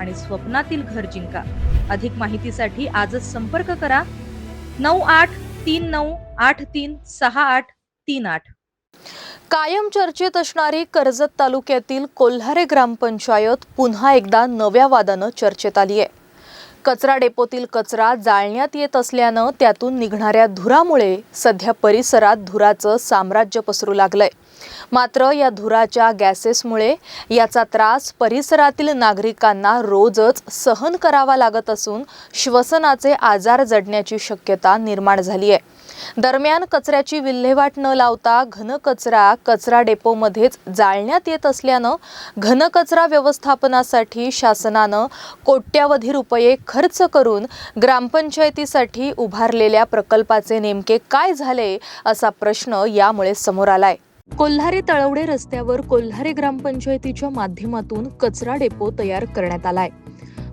आणि स्वप्नातील घर जिंका. अधिक माहितीसाठी आजच संपर्क करा. नऊ आठ तीन नऊ आठ तीन सहा आठ तीन आठ. कायम चर्चेत असणारी कर्जत तालुक्यातील कोल्हारे ग्रामपंचायत पुन्हा एकदा नव्या वादानं चर्चेत आली आहे कचरा डेपोतील कचरा जाळण्यात येत असल्यानं त्यातून निघणाऱ्या धुरामुळे सध्या परिसरात धुराचं साम्राज्य पसरू लागलंय. मात्र या धुराच्या गॅसेसमुळे याचा त्रास परिसरातील नागरिकांना रोजच सहन करावा लागत असून श्वसनाचे आजार जडण्याची शक्यता निर्माण झाली आहे दरम्यान कचऱ्याची विल्हेवाट न लावता घनकचरा कचरा डेपोमध्येच जाळण्यात येत असल्यानं घनकचरा व्यवस्थापनासाठी शासनानं कोट्यावधी रुपये खर्च करून ग्रामपंचायतीसाठी उभारलेल्या प्रकल्पाचे नेमके काय झाले असा प्रश्न यामुळे समोर आलाय. कोल्हारे तळवडे रस्त्यावर कोल्हारे ग्रामपंचायतीच्या माध्यमातून कचरा डेपो तयार करण्यात आलाय.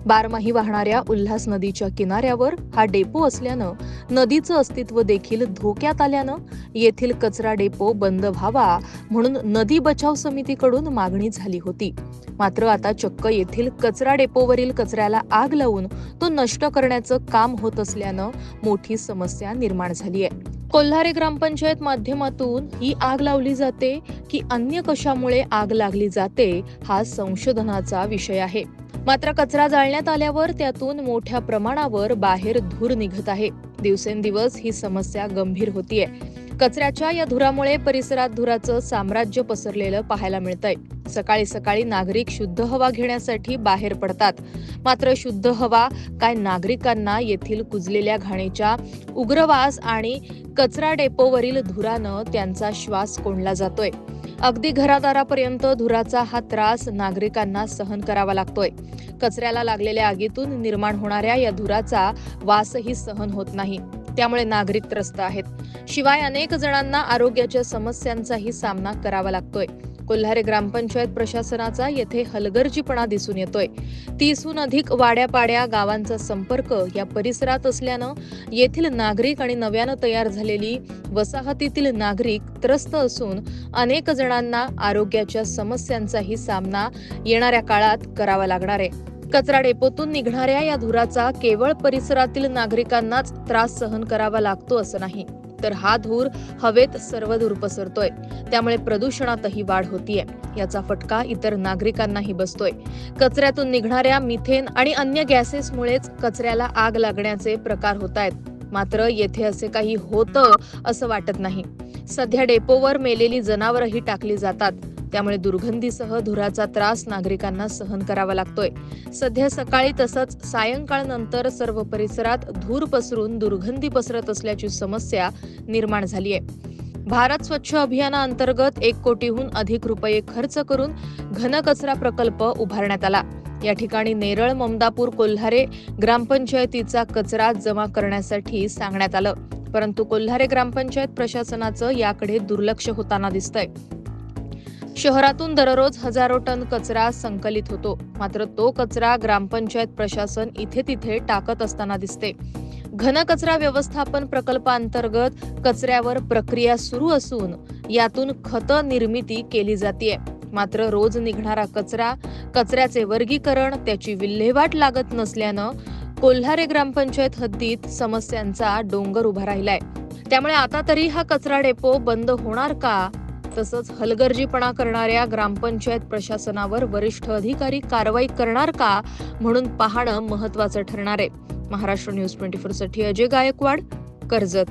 बारमाही वाहणाऱ्या उल्हास नदीच्या किनाऱ्यावर हा डेपो असल्यानं नदीचं अस्तित्व देखील धोक्यात आल्यानं येथील कचरा डेपो बंद व्हावा म्हणून नदी बचाव समितीकडून मागणी झाली होती. मात्र आता चक्क येथील कचरा डेपोवरील कचऱ्याला आग लावून तो नष्ट करण्याचं काम होत असल्यानं मोठी समस्या निर्माण झाली आहे. कोल्हारे ग्रामपंचायत माध्यमातून ही आग लावली जाते की अन्य कशामुळे आग लागली जाते हा संशोधनाचा विषय आहे. मात्र कचरा जाळण्यात आल्यावर त्यातून मोठ्या प्रमाणावर बाहेर धूर निघत आहे. दिवसेंदिवस ही समस्या गंभीर होतीये. कचऱ्याच्या या धुरामुळे परिसरात धुराचं साम्राज्य पसरलेलं पाहायला मिळतंय. सकाळी सकाळी नागरिक शुद्ध हवा घेण्यासाठी बाहेर पडतात. मात्र शुद्ध हवा काय नागरिकांना येथील कुजलेल्या घाणीच्या उग्रवास आणि कचरा डेपोवरील धुरानं त्यांचा श्वास कोंडला जातोय. अगदी घरादारापर्यंत धुराचा हा त्रास नागरिकांना सहन करावा लागतोय. कचऱ्याला लागलेल्या आगीतून निर्माण होणाऱ्या या धुराचा वासही सहन होत नाही. त्यामुळे नागरिक त्रस्त आहेत. शिवाय अनेक जणांना आरोग्याच्या समस्यांचाही सामना करावा लागतोय. कोल्हारे ग्रामपंचायत प्रशासनाचा येथे हलगर्जीपणा दिसून येतोय. तीसहून अधिक वाड्यापाड्या गावांचा संपर्क या परिसरात असल्यानं येथील नागरिक आणि नव्यानं तयार झालेली वसाहतीतील नागरिक त्रस्त असून अनेक जणांना आरोग्याच्या समस्यांचाही सामना येणाऱ्या काळात करावा लागणार आहे. कचरा डेपोतून निघणाऱ्या या धुराचा केवळ परिसरातील नागरिकांनाच त्रास सहन करावा लागतो असं नाही. तर हा धूर हवेत सर्वदूर पसरतोय. त्यामुळे प्रदूषणातही वाढ होतीये. याचा फटका इतर नागरिकांनाही बसतोय. कचऱ्यातून निघणाऱ्या मिथेन आणि अन्य गॅसेसमुळेच कचऱ्याला आग लागण्याचे प्रकार होत आहेत मात्र येथे असे काही होतं असं वाटत नाही. सध्या डेपोवर मेलेली जनावरही टाकली जातात. त्यामुळे दुर्गंधीसह धुराचा त्रास नागरिकांना सहन करावा लागतोय. सध्या सकाळी तसंच सायंकाळनंतर सर्व परिसरात धूर पसरून दुर्गंधी पसरत असल्याची समस्या निर्माण झाली आहे भारत स्वच्छ अभियानाअंतर्गत एक कोटीहून अधिक रुपये खर्च करून घनकचरा प्रकल्प उभारण्यात आला. या ठिकाणी नेरळ ममदापूर कोल्हारे ग्रामपंचायतीचा कचरा जमा करण्यासाठी सांगण्यात आलं. परंतु कोल्हारे ग्रामपंचायत प्रशासनाचं याकडे दुर्लक्ष होताना दिसतंय. शहरातून दररोज हजारो टन कचरा संकलित होतो. मात्र तो कचरा ग्रामपंचायत प्रशासन इथे तिथे टाकत असताना दिसते. घनकचरा व्यवस्थापन प्रकल्पांतर्गत कचऱ्यावर प्रक्रिया सुरू असून यातून खत निर्मिती केली जाते मात्र रोज निघणारा कचरा कचऱ्याचे वर्गीकरण त्याची विल्हेवाट लागत नसल्यानं कोल्हारे ग्रामपंचायत हद्दीत समस्यांचा डोंगर उभा राहिलाय. त्यामुळे आता तरी हा कचरा डेपो बंद होणार का? तसंच हलगर्जीपणा करणाऱ्या ग्रामपंचायत प्रशासनावर वरिष्ठ अधिकारी कारवाई करणार का म्हणून पाहणं महत्वाचं ठरणार आहे. महाराष्ट्र न्यूज ट्वेंटी फोरसाठी अजय गायकवाड कर्जत.